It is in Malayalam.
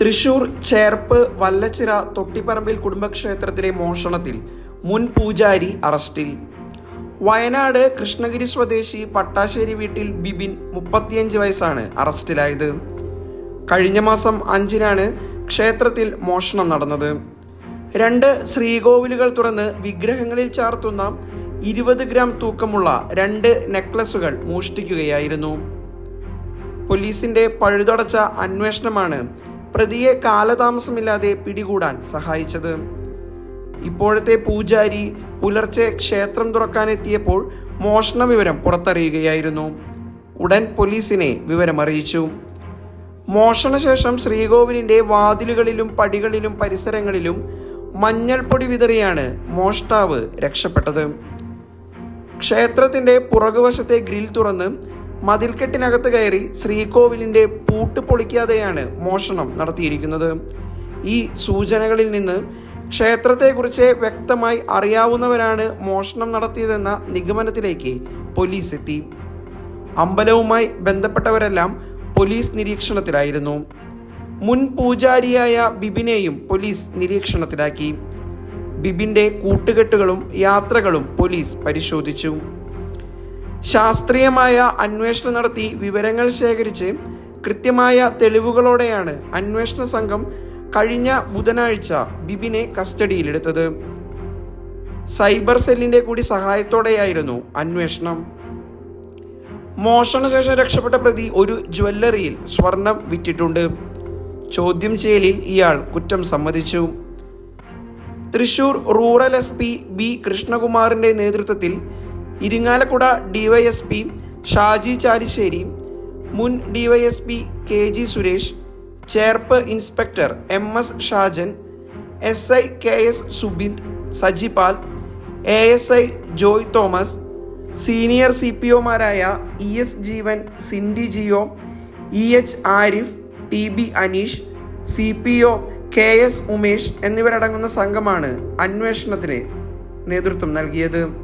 തൃശൂർ ചേർപ്പ് വല്ലച്ചിറ തൊട്ടിപ്പറമ്പിൽ കുടുംബക്ഷേത്രത്തിലെ മോഷണത്തിൽ മുൻ പൂജാരി അറസ്റ്റിൽ. വയനാട് കൃഷ്ണഗിരി സ്വദേശി പട്ടാശ്ശേരി വീട്ടിൽ ബിബിൻ മുപ്പത്തിയഞ്ച് വയസ്സാണ് അറസ്റ്റിലായത്. കഴിഞ്ഞ മാസം അഞ്ചിനാണ് ക്ഷേത്രത്തിൽ മോഷണം നടന്നത്. രണ്ട് ശ്രീകോവിലുകൾ തുറന്ന് വിഗ്രഹങ്ങളിൽ ചാർത്തുന്ന ഇരുപത് ഗ്രാം തൂക്കമുള്ള രണ്ട് നെക്ലസുകൾ മോഷ്ടിക്കുകയായിരുന്നു. പോലീസിന്റെ പഴുതടച്ച അന്വേഷണമാണ് പ്രതിയെ കാലതാമസമില്ലാതെ പിടികൂടാൻ സഹായിച്ചത്. ഇപ്പോഴത്തെ പൂജാരി പുലർച്ചെ ക്ഷേത്രം തുറക്കാനെത്തിയപ്പോൾ മോഷണ വിവരം പുറത്തറിയുകയായിരുന്നു. ഉടൻ പോലീസിനെ വിവരമറിയിച്ചു. മോഷണശേഷം ശ്രീകോവിലിന്റെ വാതിലുകളിലും പടികളിലും പരിസരങ്ങളിലും മഞ്ഞൾപ്പൊടി വിതറിയാണ് മോഷ്ടാവ് രക്ഷപ്പെട്ടത്. ക്ഷേത്രത്തിന്റെ പുറകുവശത്തെ ഗ്രിൽ തുറന്ന് മതിൽക്കെട്ടിനകത്ത് കയറി ശ്രീകോവിലിന്റെ പൂട്ട് പൊളിക്കാതെയാണ് മോഷണം നടത്തിയിരിക്കുന്നത്. ഈ സൂചനകളിൽ നിന്ന് ക്ഷേത്രത്തെക്കുറിച്ച് വ്യക്തമായി അറിയാവുന്നവരാണ് മോഷണം നടത്തിയതെന്ന നിഗമനത്തിലേക്ക് പോലീസ് എത്തി അമ്പലവുമായി ബന്ധപ്പെട്ടവരെല്ലാം പോലീസ് നിരീക്ഷണത്തിലായിരുന്നു. മുൻ പൂജാരിയായ ബിബിനെയും പോലീസ് നിരീക്ഷണത്തിലാക്കി. ബിബിന്റെ കൂട്ടുകെട്ടുകളും യാത്രകളും പോലീസ് പരിശോധിച്ചു. ശാസ്ത്രീയമായ അന്വേഷണം നടത്തി വിവരങ്ങൾ ശേഖരിച്ച് കൃത്യമായ തെളിവുകളോടെയാണ് അന്വേഷണ സംഘം കഴിഞ്ഞ ബുധനാഴ്ച ബിബിനെ കസ്റ്റഡിയിലെടുത്തത്. സൈബർ സെല്ലിന്റെ കൂടി സഹായത്തോടെയായിരുന്നു അന്വേഷണം. മോഷണശേഷം രക്ഷപ്പെട്ട പ്രതി ഒരു ജ്വല്ലറിയിൽ സ്വർണം വിറ്റിട്ടുണ്ട്. ചോദ്യം ചെയ്യലിൽ ഇയാൾ കുറ്റം സമ്മതിച്ചു. Thrissur rural S P B കൃഷ്ണകുമാറിന്റെ നേതൃത്വത്തിൽ ഇരിങ്ങാലക്കുട ഡിവൈഎസ്പി ഷാജി ചാലിശ്ശേരി മുൻ DYSP K G Suresh Cherpu inspector M S Shajan S I K S Subind Sajipal A S I Joy Thomas senior C P ഒമാരായ E S Jeevan Cindy Jio E H Arif T B Aneesh C P O K S Umesh എന്നിവരടങ്ങുന്ന സംഘമാണ് അന്വേഷണത്തിന് നേതൃത്വം നൽകിയത്.